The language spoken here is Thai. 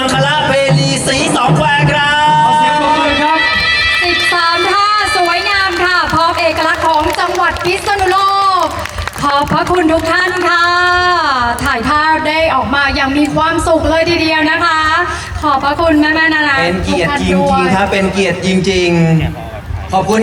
มังคละเพลีสีสองแควครับ เสียงปรบมือครับ 13ท่าสวยงามค่ะ พร้อมเอกลักษณ์ของจังหวัดพิษณุโลก ขอบพระคุณทุกท่านค่ะ ถ่ายภาพได้ออกมาอย่างมีความสุขเลยทีเดียวนะคะ ขอบพระคุณแม่ๆนานาเป็นเกียรติจทุกท่านด้วริงๆครับ เป็นเกียรติจริง ๆ ขอบคุณนะ